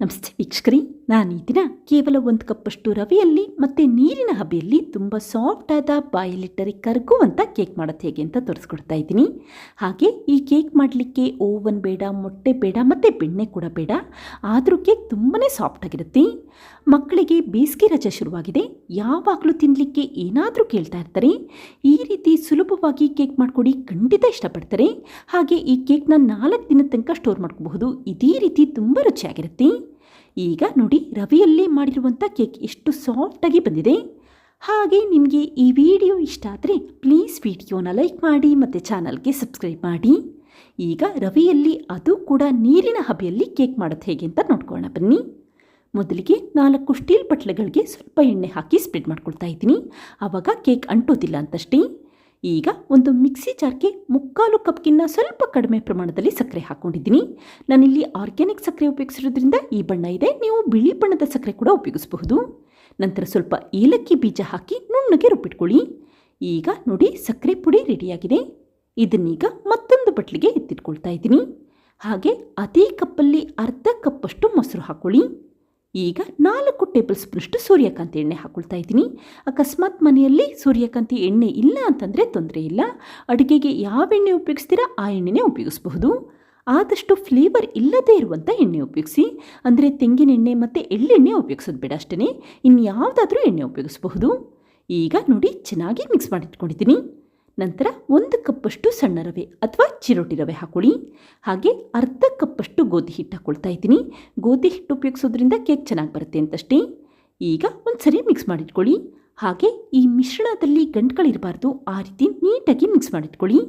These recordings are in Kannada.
ನಮಸ್ತೆ ವೀಕ್ಷಕರಿ ನಾನು ಈ ದಿನ ಕೇವಲ ಒಂದು ಕಪ್ಪಷ್ಟು ರವೆಯಲ್ಲಿ ಮತ್ತು ನೀರಿನ ಹಬೆಯಲ್ಲಿ ತುಂಬ ಸಾಫ್ಟ್ ಆದ ಬಾಯಲ್ಲಿಟ್ಟರೆ ಕರಗುವಂಥ ಕೇಕ್ ಮಾಡೋದು ಹೇಗೆ ಅಂತ ತೋರಿಸ್ಕೊಡ್ತಾ ಇದ್ದೀನಿ. ಹಾಗೆ ಈ ಕೇಕ್ ಮಾಡಲಿಕ್ಕೆ ಓವನ್ ಬೇಡ, ಮೊಟ್ಟೆ ಬೇಡ ಮತ್ತು ಬೆಣ್ಣೆ ಕೂಡ ಬೇಡ. ಆದರೂ ಕೇಕ್ ತುಂಬಾ ಸಾಫ್ಟ್ ಆಗಿರುತ್ತೆ. ಮಕ್ಕಳಿಗೆ ಬೇಸಿಗೆ ರಜೆ ಶುರುವಾಗಿದೆ. ಯಾವಾಗಲೂ ತಿನ್ನಲಿಕ್ಕೆ ಏನಾದರೂ ಕೇಳ್ತಾ ಇರ್ತಾರೆ. ಈ ರೀತಿ ಸುಲಭವಾಗಿ ಕೇಕ್ ಮಾಡಿಕೊಡಿ ಖಂಡಿತ ಇಷ್ಟಪಡ್ತಾರೆ. ಹಾಗೆ ಈ ಕೇಕ್ನ ನಾಲ್ಕು ದಿನದ ತನಕ ಸ್ಟೋರ್ ಮಾಡ್ಕೋಬಹುದು. ಇದೇ ರೀತಿ ತುಂಬ ರುಚಿಯಾಗಿರುತ್ತೆ. ಈಗ ನೋಡಿ ರವಿಯಲ್ಲಿ ಮಾಡಿರುವಂಥ ಕೇಕ್ ಎಷ್ಟು ಸಾಫ್ಟಾಗಿ ಬಂದಿದೆ. ಹಾಗೆ ನಿಮಗೆ ಈ ವಿಡಿಯೋ ಇಷ್ಟ ಆದರೆ ಪ್ಲೀಸ್ ವಿಡಿಯೋನ ಲೈಕ್ ಮಾಡಿ ಮತ್ತು ಚಾನಲ್ಗೆ ಸಬ್ಸ್ಕ್ರೈಬ್ ಮಾಡಿ. ಈಗ ರವಿಯಲ್ಲಿ ಅದು ಕೂಡ ನೀರಿನ ಹಬೆಯಲ್ಲಿ ಕೇಕ್ ಮಾಡೋದು ಹೇಗೆ ಅಂತ ನೋಡ್ಕೊಳ್ಳೋಣ ಬನ್ನಿ. ಮೊದಲಿಗೆ ನಾಲ್ಕು ಸ್ಟೀಲ್ ಬಟ್ಲೆಗಳಿಗೆ ಸ್ವಲ್ಪ ಎಣ್ಣೆ ಹಾಕಿ ಸ್ಪ್ರೆಡ್ ಮಾಡ್ಕೊಳ್ತಾ ಇದ್ದೀನಿ. ಆವಾಗ ಕೇಕ್ ಅಂಟೋದಿಲ್ಲ ಅಂತಷ್ಟೇ. ಈಗ ಒಂದು ಮಿಕ್ಸಿ ಜಾರ್ಗೆ ಮುಕ್ಕಾಲು ಕಪ್ಗಿನ್ನ ಸ್ವಲ್ಪ ಕಡಿಮೆ ಪ್ರಮಾಣದಲ್ಲಿ ಸಕ್ಕರೆ ಹಾಕ್ಕೊಂಡಿದ್ದೀನಿ ನಾನಿಲ್ಲಿ ಆರ್ಗ್ಯಾನಿಕ್ ಸಕ್ಕರೆ ಉಪಯೋಗಿಸಿರೋದ್ರಿಂದ ಈ ಬಣ್ಣ ಇದೆ. ನೀವು ಬಿಳಿ ಬಣ್ಣದ ಸಕ್ಕರೆ ಕೂಡ ಉಪಯೋಗಿಸಬಹುದು. ನಂತರ ಸ್ವಲ್ಪ ಏಲಕ್ಕಿ ಬೀಜ ಹಾಕಿ ನುಣ್ಣಗೆ ರುಬ್ಬಿಟ್ಕೊಳ್ಳಿ. ಈಗ ನೋಡಿ ಸಕ್ಕರೆ ಪುಡಿ ರೆಡಿಯಾಗಿದೆ. ಇದನ್ನೀಗ ಮತ್ತೊಂದು ಬಟ್ಲಿಗೆ ಎತ್ತಿಟ್ಕೊಳ್ತಾ ಇದ್ದೀನಿ. ಹಾಗೆ ಅದೇ ಕಪ್ಪಲ್ಲಿ ಅರ್ಧ ಕಪ್ಪಷ್ಟು ಮೊಸರು ಹಾಕ್ಕೊಳ್ಳಿ ಈಗ ನಾಲ್ಕು ಟೇಬಲ್ ಸ್ಪೂನಷ್ಟು ಸೂರ್ಯಕಾಂತಿ ಎಣ್ಣೆ ಹಾಕ್ಕೊಳ್ತಾ ಇದ್ದೀನಿ. ಅಕಸ್ಮಾತ್ ಮನೆಯಲ್ಲಿ ಸೂರ್ಯಕಾಂತಿ ಎಣ್ಣೆ ಇಲ್ಲ ಅಂತಂದರೆ ತೊಂದರೆ ಇಲ್ಲ. ಅಡುಗೆಗೆ ಯಾವ ಎಣ್ಣೆ ಉಪಯೋಗಿಸ್ತೀರಾ ಆ ಎಣ್ಣೆನೇ ಉಪಯೋಗಿಸಬಹುದು. ಆದಷ್ಟು ಫ್ಲೇವರ್ ಇಲ್ಲದೇ ಇರುವಂಥ ಎಣ್ಣೆ ಉಪಯೋಗಿಸಿ. ಅಂದರೆ ತೆಂಗಿನ ಎಣ್ಣೆ ಮತ್ತು ಎಳ್ಳೆಣ್ಣೆ ಉಪಯೋಗಿಸೋದು ಬೇಡ ಅಷ್ಟೇ ಇನ್ನು ಯಾವುದಾದ್ರೂ ಎಣ್ಣೆ ಉಪಯೋಗಿಸಬಹುದು. ಈಗ ನೋಡಿ ಚೆನ್ನಾಗಿ ಮಿಕ್ಸ್ ಮಾಡಿಟ್ಕೊಂಡಿದ್ದೀನಿ. ನಂತರ ಒಂದು ಕಪ್ಪಷ್ಟು ಸಣ್ಣ ರವೆ ಅಥವಾ ಚಿರೋಟಿ ರವೆ ಹಾಕೊಳ್ಳಿ. ಹಾಗೆ ಅರ್ಧ ಕಪ್ಪಷ್ಟು ಗೋಧಿ ಹಿಟ್ಟು ಹಾಕ್ಕೊಳ್ತಾ ಇದ್ದೀನಿ. ಗೋಧಿ ಹಿಟ್ಟು ಉಪಯೋಗಿಸೋದ್ರಿಂದ ಕೇಕ್ ಚೆನ್ನಾಗಿ ಬರುತ್ತೆ ಅಂತಷ್ಟೇ. ಈಗ ಒಂದು ಸರಿ ಮಿಕ್ಸ್ ಮಾಡಿಟ್ಕೊಳ್ಳಿ. ಹಾಗೆ ಈ ಮಿಶ್ರಣದಲ್ಲಿ ಗಂಟುಗಳಿರಬಾರ್ದು ಆ ರೀತಿ ನೀಟಾಗಿ ಮಿಕ್ಸ್ ಮಾಡಿಟ್ಕೊಳ್ಳಿ.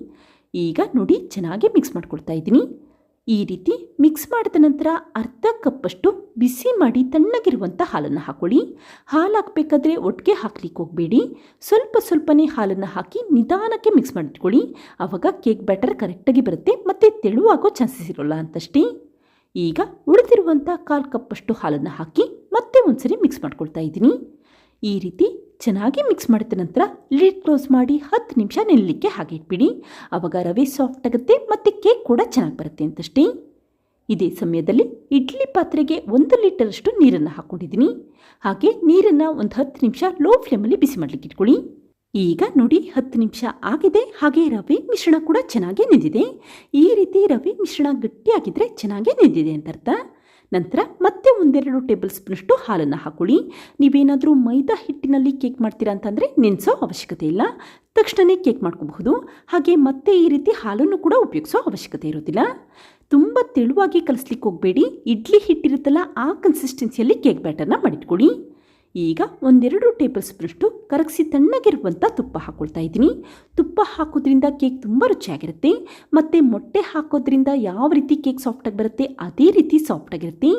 ಈಗ ನೋಡಿ ಚೆನ್ನಾಗಿ ಮಿಕ್ಸ್ ಮಾಡ್ಕೊಳ್ತಾ ಇದ್ದೀನಿ. ಈ ರೀತಿ ಮಿಕ್ಸ್ ಮಾಡಿದ ನಂತರ ಅರ್ಧ ಕಪ್ಪಷ್ಟು ಬಿಸಿ ಮಾಡಿ ತಣ್ಣಗಿರುವಂಥ ಹಾಲನ್ನು ಹಾಕೊಳ್ಳಿ. ಹಾಲು ಹಾಕಬೇಕಾದ್ರೆ ಒಟ್ಟಿಗೆ ಹಾಕ್ಲಿಕ್ಕೆ ಹೋಗಬೇಡಿ. ಸ್ವಲ್ಪ ಸ್ವಲ್ಪನೇ ಹಾಲನ್ನು ಹಾಕಿ ನಿಧಾನಕ್ಕೆ ಮಿಕ್ಸ್ ಮಾಡಿಟ್ಕೊಳ್ಳಿ. ಆವಾಗ ಕೇಕ್ ಬ್ಯಾಟರ್ ಕರೆಕ್ಟಾಗಿ ಬರುತ್ತೆ ಮತ್ತು ತೆಳುವಾಗೋ ಚಾನ್ಸಸ್ ಇರೋಲ್ಲ ಅಂತಷ್ಟೇ. ಈಗ ಉಳಿದಿರುವಂಥ ಕಾಲು ಕಪ್ಪಷ್ಟು ಹಾಲನ್ನು ಹಾಕಿ ಮತ್ತೆ ಒಂದ್ಸರಿ ಮಿಕ್ಸ್ ಮಾಡ್ಕೊಳ್ತಾ ಇದ್ದೀನಿ. ಈ ರೀತಿ ಚೆನ್ನಾಗಿ ಮಿಕ್ಸ್ ಮಾಡಿದ ನಂತರ ಲಿಡ್ ಕ್ಲೋಸ್ ಮಾಡಿ ಹತ್ತು ನಿಮಿಷ ನೆನಲಿಕ್ಕೆ ಹಾಗೆ ಇಟ್ಬಿಡಿ. ಆವಾಗ ರವೆ ಸಾಫ್ಟ್ ಆಗುತ್ತೆ ಮತ್ತು ಕೇಕ್ ಕೂಡ ಚೆನ್ನಾಗಿ ಬರುತ್ತೆ ಅಂತಷ್ಟೇ. ಇದೇ ಸಮಯದಲ್ಲಿ ಇಡ್ಲಿ ಪಾತ್ರೆಗೆ ಒಂದು ಲೀಟರಷ್ಟು ನೀರನ್ನು ಹಾಕ್ಕೊಂಡಿದ್ದೀನಿ. ಹಾಗೆ ನೀರನ್ನು ಒಂದು ಹತ್ತು ನಿಮಿಷ ಲೋ ಫ್ಲೇಮಲ್ಲಿ ಬಿಸಿ ಮಾಡಲಿಕ್ಕೆ ಇಟ್ಕೊಳ್ಳಿ. ಈಗ ನೋಡಿ ಹತ್ತು ನಿಮಿಷ ಆಗಿದೆ. ಹಾಗೆ ರವೆ ಮಿಶ್ರಣ ಕೂಡ ಚೆನ್ನಾಗೇ ನೆಂದಿದೆ. ಈ ರೀತಿ ರವೆ ಮಿಶ್ರಣ ಗಟ್ಟಿಯಾಗಿದ್ದರೆ ಚೆನ್ನಾಗೇ ನೆಂದಿದೆ ಅಂತ ಅರ್ಥ. ನಂತರ ಮತ್ತೆ ಒಂದೆರಡು ಟೇಬಲ್ ಸ್ಪೂನಷ್ಟು ಹಾಲನ್ನು ಹಾಕೊಳ್ಳಿ. ನೀವೇನಾದರೂ ಮೈದಾ ಹಿಟ್ಟಿನಲ್ಲಿ ಕೇಕ್ ಮಾಡ್ತೀರಾ ಅಂತಂದರೆ ನೆನೆಸೋ ಅವಶ್ಯಕತೆ ಇಲ್ಲ. ತಕ್ಷಣವೇ ಕೇಕ್ ಮಾಡ್ಕೋಬಹುದು. ಹಾಗೆ ಮತ್ತೆ ಈ ರೀತಿ ಹಾಲನ್ನು ಕೂಡ ಉಪಯೋಗಿಸೋ ಅವಶ್ಯಕತೆ ಇರೋದಿಲ್ಲ. ತುಂಬ ತೆಳುವಾಗಿ ಕಲಿಸ್ಲಿಕ್ಕೆ ಹೋಗಬೇಡಿ. ಇಡ್ಲಿ ಹಿಟ್ಟಿರುತ್ತಲ್ಲ ಆ ಕನ್ಸಿಸ್ಟೆನ್ಸಿಯಲ್ಲಿ ಕೇಕ್ ಬ್ಯಾಟರ್ನ ಮಾಡಿಟ್ಕೊಳ್ಳಿ. ಈಗ ಒಂದೆರಡು ಟೇಬಲ್ ಸ್ಪೂನಷ್ಟು ಕರಗಿಸಿ ತಣ್ಣಗಿರುವಂಥ ತುಪ್ಪ ಹಾಕ್ಕೊಳ್ತಾ ಇದ್ದೀನಿ. ತುಪ್ಪ ಹಾಕೋದ್ರಿಂದ ಕೇಕ್ ತುಂಬ ರುಚಿಯಾಗಿರುತ್ತೆ. ಮತ್ತು ಮೊಟ್ಟೆ ಹಾಕೋದ್ರಿಂದ ಯಾವ ರೀತಿ ಕೇಕ್ ಸಾಫ್ಟಾಗಿ ಬರುತ್ತೆ ಅದೇ ರೀತಿ ಸಾಫ್ಟಾಗಿರುತ್ತೆ.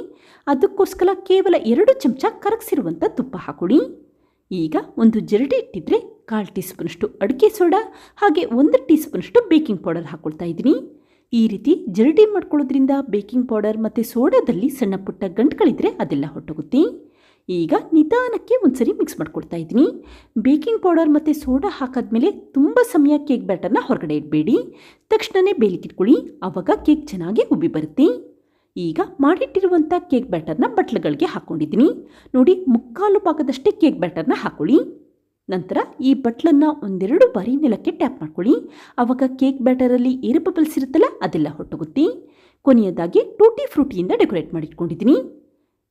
ಅದಕ್ಕೋಸ್ಕರ ಕೇವಲ ಎರಡು ಚಮಚ ಕರಗಿಸಿರುವಂಥ ತುಪ್ಪ ಹಾಕೊಳ್ಳಿ ಈಗ ಒಂದು ಜರಡಿ ಇಟ್ಟಿದ್ರೆ ಕಾಲು ಟೀ ಸ್ಪೂನಷ್ಟು ಅಡಿಕೆ ಸೋಡಾ, ಹಾಗೆ ಒಂದು ಟೀ ಸ್ಪೂನಷ್ಟು ಬೇಕಿಂಗ್ ಪೌಡರ್ ಹಾಕ್ಕೊಳ್ತಾ ಇದ್ದೀನಿ. ಈ ರೀತಿ ಜರಡಿ ಮಾಡ್ಕೊಳ್ಳೋದ್ರಿಂದ ಬೇಕಿಂಗ್ ಪೌಡರ್ ಮತ್ತು ಸೋಡಾದಲ್ಲಿ ಸಣ್ಣ ಪುಟ್ಟ ಗಂಟುಗಳಿದ್ರೆ ಅದೆಲ್ಲ ಹೊಟ್ಟೋಗುತ್ತೆ. ಈಗ ನಿಧಾನಕ್ಕೆ ಒಂದ್ಸರಿ ಮಿಕ್ಸ್ ಮಾಡ್ಕೊಳ್ತಾ ಇದ್ದೀನಿ. ಬೇಕಿಂಗ್ ಪೌಡರ್ ಮತ್ತು ಸೋಡಾ ಹಾಕಾದ್ಮೇಲೆ ತುಂಬ ಸಮಯ ಕೇಕ್ ಬ್ಯಾಟರ್ನ ಹೊರಗಡೆ ಇಡಬೇಡಿ. ತಕ್ಷಣವೇ ಬೇಲಿಕ್ಕಿಟ್ಕೊಳ್ಳಿ ಆವಾಗ ಕೇಕ್ ಚೆನ್ನಾಗಿ ಉಬ್ಬಿ ಬರುತ್ತೆ. ಈಗ ಮಾಡಿಟ್ಟಿರುವಂಥ ಕೇಕ್ ಬ್ಯಾಟರ್ನ ಬಟ್ಲುಗಳಿಗೆ ಹಾಕ್ಕೊಂಡಿದ್ದೀನಿ ನೋಡಿ, ಮುಕ್ಕಾಲು ಭಾಗದಷ್ಟೇ ಕೇಕ್ ಬ್ಯಾಟರ್ನ ಹಾಕೊಳ್ಳಿ. ನಂತರ ಈ ಬಟ್ಲನ್ನು ಒಂದೆರಡು ಬಾರಿ ನೆಲಕ್ಕೆ ಟ್ಯಾಪ್ ಮಾಡ್ಕೊಳ್ಳಿ. ಆವಾಗ ಕೇಕ್ ಬ್ಯಾಟರಲ್ಲಿ ಏರು ಬಬಲ್ಸ್ ಇರುತ್ತಲ್ಲ, ಅದೆಲ್ಲ ಹೊಟ್ಟೋಗುತ್ತೆ. ಕೊನೆಯದಾಗಿ ಟೂಟಿ ಫ್ರೂಟಿಯಿಂದ ಡೆಕೋರೇಟ್ ಮಾಡಿಟ್ಕೊಂಡಿದ್ದೀನಿ.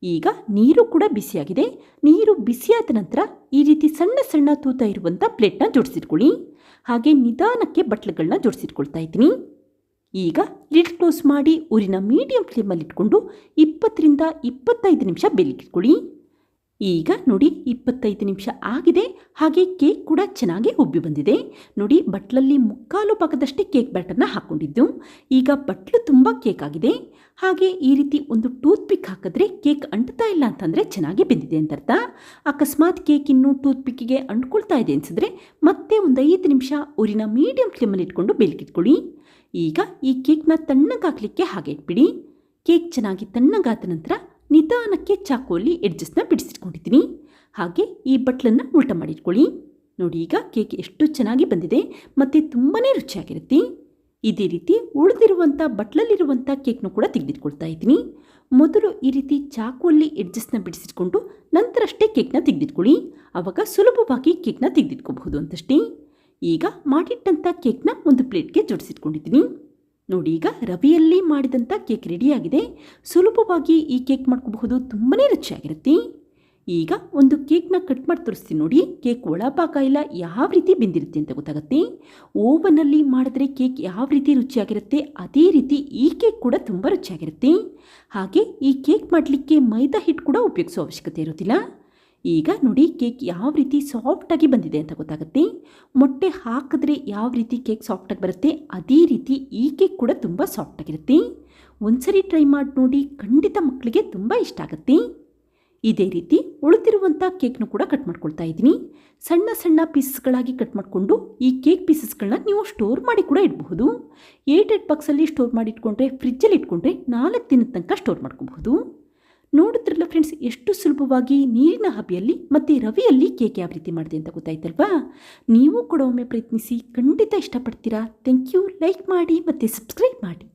ಈಗ ನೀರು ಕೂಡ ಬಿಸಿಯಾಗಿದೆ. ನೀರು ಬಿಸಿಯಾದ ನಂತರ ಈ ರೀತಿ ಸಣ್ಣ ಸಣ್ಣ ತೂತ ಇರುವಂಥ ಪ್ಲೇಟ್ನ ಜೋಡಿಸಿಟ್ಕೊಳ್ಳಿ. ಹಾಗೆ ನಿಧಾನಕ್ಕೆ ಬಟ್ಲುಗಳನ್ನ ಜೋಡಿಸಿಟ್ಕೊಳ್ತಾ ಇದ್ದೀನಿ. ಈಗ ಲಿಡ್ ಕ್ಲೋಸ್ ಮಾಡಿ ಊರಿನ ಮೀಡಿಯಂ ಫ್ಲೇಮಲ್ಲಿ ಇಟ್ಕೊಂಡು ಇಪ್ಪತ್ತರಿಂದ ಇಪ್ಪತ್ತೈದು ನಿಮಿಷ ಬೇಲಿಕ್ಕಿಟ್ಕೊಳ್ಳಿ ಈಗ ನೋಡಿ ಇಪ್ಪತ್ತೈದು ನಿಮಿಷ ಆಗಿದೆ. ಹಾಗೆ ಕೇಕ್ ಕೂಡ ಚೆನ್ನಾಗಿ ಉಬ್ಬಿ ಬಂದಿದೆ. ನೋಡಿ ಬಟ್ಲಲ್ಲಿ ಮುಕ್ಕಾಲು ಭಾಗದಷ್ಟೇ ಕೇಕ್ ಬ್ಯಾಟರ್ನ ಹಾಕ್ಕೊಂಡಿದ್ದು. ಈಗ ಬಟ್ಲು ತುಂಬ ಕೇಕ್ ಆಗಿದೆ. ಹಾಗೆ ಈ ರೀತಿ ಒಂದು ಟೂತ್ ಪಿಕ್ ಹಾಕಿದ್ರೆ ಕೇಕ್ ಅಂಟ್ತಾ ಇಲ್ಲ ಅಂತಂದರೆ ಚೆನ್ನಾಗಿ ಬೆಂದಿದೆ ಅಂತ ಅರ್ಥ ಅಕಸ್ಮಾತ್ ಕೇಕ್ ಇನ್ನೂ ಟೂತ್ ಪಿಕ್ಕಿಗೆ ಅಂಟ್ಕೊಳ್ತಾ ಇದೆ ಅನಿಸಿದ್ರೆ ಮತ್ತೆ ಒಂದು ಐದು ನಿಮಿಷ ಊರಿನ ಮೀಡಿಯಂ ಫ್ಲೇಮಲ್ಲಿ ಇಟ್ಕೊಂಡು ಬೇಲಿಕ್ಕಿಟ್ಕೊಳ್ಳಿ ಈಗ ಈ ಕೇಕ್ನ ತಣ್ಣಗಾಕಲಿಕ್ಕೆ ಹಾಗೆ ಇಟ್ಬಿಡಿ. ಕೇಕ್ ಚೆನ್ನಾಗಿ ತಣ್ಣಗಾದ ನಂತರ ನಿಧಾನಕ್ಕೆ ಚಾಕುವಲ್ಲಿ ಎಡ್ಜಸ್ಟ್ನ ಬಿಡಿಸಿಟ್ಕೊಂಡಿದ್ದೀನಿ. ಹಾಗೆ ಈ ಬಟ್ಲನ್ನು ಉಲ್ಟ ಮಾಡಿಟ್ಕೊಳ್ಳಿ. ನೋಡಿ ಈಗ ಕೇಕ್ ಎಷ್ಟು ಚೆನ್ನಾಗಿ ಬಂದಿದೆ, ಮತ್ತು ತುಂಬಾ ರುಚಿಯಾಗಿರುತ್ತೆ. ಇದೇ ರೀತಿ ಉಳಿದಿರುವಂಥ ಬಟ್ಲಲ್ಲಿರುವಂಥ ಕೇಕ್ನು ಕೂಡ ತೆಗೆದಿಟ್ಕೊಳ್ತಾ ಇದ್ದೀನಿ. ಮೊದಲು ಈ ರೀತಿ ಚಾಕುವಲ್ಲಿ ಎಡ್ಜಸ್ನ ಬಿಡಿಸಿಟ್ಕೊಂಡು ನಂತರಷ್ಟೇ ಕೇಕ್ನ ತೆಗೆದಿಟ್ಕೊಳ್ಳಿ. ಆವಾಗ ಸುಲಭವಾಗಿ ಕೇಕ್ನ ತೆಗೆದಿಟ್ಕೋಬಹುದು ಅಂತಷ್ಟೇ. ಈಗ ಮಾಡಿಟ್ಟಂಥ ಕೇಕ್ನ ಒಂದು ಪ್ಲೇಟ್ಗೆ ಜೋಡಿಸಿಟ್ಕೊಂಡಿದ್ದೀನಿ. ನೋಡಿ, ಈಗ ರವಿಯಲ್ಲಿ ಮಾಡಿದಂಥ ಕೇಕ್ ರೆಡಿಯಾಗಿದೆ ಸುಲಭವಾಗಿ ಈ ಕೇಕ್ ಮಾಡ್ಕೋಬಹುದು ತುಂಬಾ ರುಚಿಯಾಗಿರುತ್ತೆ. ಈಗ ಒಂದು ಕೇಕ್ನ ಕಟ್ ಮಾಡಿ ತೋರಿಸ್ತೀನಿ ನೋಡಿ. ಕೇಕ್ ಒಳಭಾಗ ಇಲ್ಲ ಯಾವ ರೀತಿ ಬೆಂದಿರುತ್ತೆ ಅಂತ ಗೊತ್ತಾಗುತ್ತೆ. ಓವನಲ್ಲಿ ಮಾಡಿದ್ರೆ ಕೇಕ್ ಯಾವ ರೀತಿ ರುಚಿಯಾಗಿರುತ್ತೆ, ಅದೇ ರೀತಿ ಈ ಕೇಕ್ ಕೂಡ ತುಂಬ ರುಚಿಯಾಗಿರುತ್ತೆ. ಹಾಗೆ ಈ ಕೇಕ್ ಮಾಡಲಿಕ್ಕೆ ಮೈದಾ ಹಿಟ್ಟು ಕೂಡ ಉಪಯೋಗಿಸೋ ಅವಶ್ಯಕತೆ ಇರೋದಿಲ್ಲ. ಈಗ ನೋಡಿ ಕೇಕ್ ಯಾವ ರೀತಿ ಸಾಫ್ಟಾಗಿ ಬಂದಿದೆ ಅಂತ ಗೊತ್ತಾಗುತ್ತೆ. ಮೊಟ್ಟೆ ಹಾಕಿದ್ರೆ ಯಾವ ರೀತಿ ಕೇಕ್ ಸಾಫ್ಟಾಗಿ ಬರುತ್ತೆ, ಅದೇ ರೀತಿ ಈ ಕೇಕ್ ಕೂಡ ತುಂಬ ಸಾಫ್ಟಾಗಿರುತ್ತೆ ಒಂದ್ಸರಿ ಟ್ರೈ ಮಾಡಿ ನೋಡಿ ಖಂಡಿತ ಮಕ್ಕಳಿಗೆ ತುಂಬ ಇಷ್ಟ ಆಗುತ್ತೆ. ಇದೇ ರೀತಿ ಉಳಿದಿರುವಂಥ ಕೇಕ್ನ ಕೂಡ ಕಟ್ ಮಾಡ್ಕೊಳ್ತಾ ಇದ್ದೀನಿ. ಸಣ್ಣ ಸಣ್ಣ ಪೀಸಸ್ಗಳಾಗಿ ಕಟ್ ಮಾಡಿಕೊಂಡು ಈ ಕೇಕ್ ಪೀಸಸ್ಗಳನ್ನ ನೀವು ಸ್ಟೋರ್ ಮಾಡಿ ಕೂಡ ಇಡಬಹುದು. ಏಟ್ ಏಟ್ ಬಾಕ್ಸಲ್ಲಿ ಸ್ಟೋರ್ ಮಾಡಿ ಇಟ್ಕೊಂಡ್ರೆ ಫ್ರಿಜ್ಜಲ್ಲಿ ಇಟ್ಕೊಂಡ್ರೆ ನಾಲ್ಕು ದಿನದ ತನಕ ಸ್ಟೋರ್ ಮಾಡ್ಕೋಬಹುದು. ನೋಡಿದ್ರಲ್ಲ ಫ್ರೆಂಡ್ಸ್ ಎಷ್ಟು ಸುಲಭವಾಗಿ ನೀರಿನ ಹಬೆಯಲ್ಲಿ ಮತ್ತು ರವಿಯಲ್ಲಿ ಕೇಕ್ ಯಾವ ರೀತಿ ಮಾಡಿದೆ ಅಂತ ಗೊತ್ತಾಯ್ತಲ್ವಾ? ನೀವು ಕೂಡ ಒಮ್ಮೆ ಪ್ರಯತ್ನಿಸಿ ಖಂಡಿತ ಇಷ್ಟಪಡ್ತೀರಾ? ಥ್ಯಾಂಕ್ ಯು ಲೈಕ್ ಮಾಡಿ ಮತ್ತು ಸಬ್ಸ್ಕ್ರೈಬ್ ಮಾಡಿ.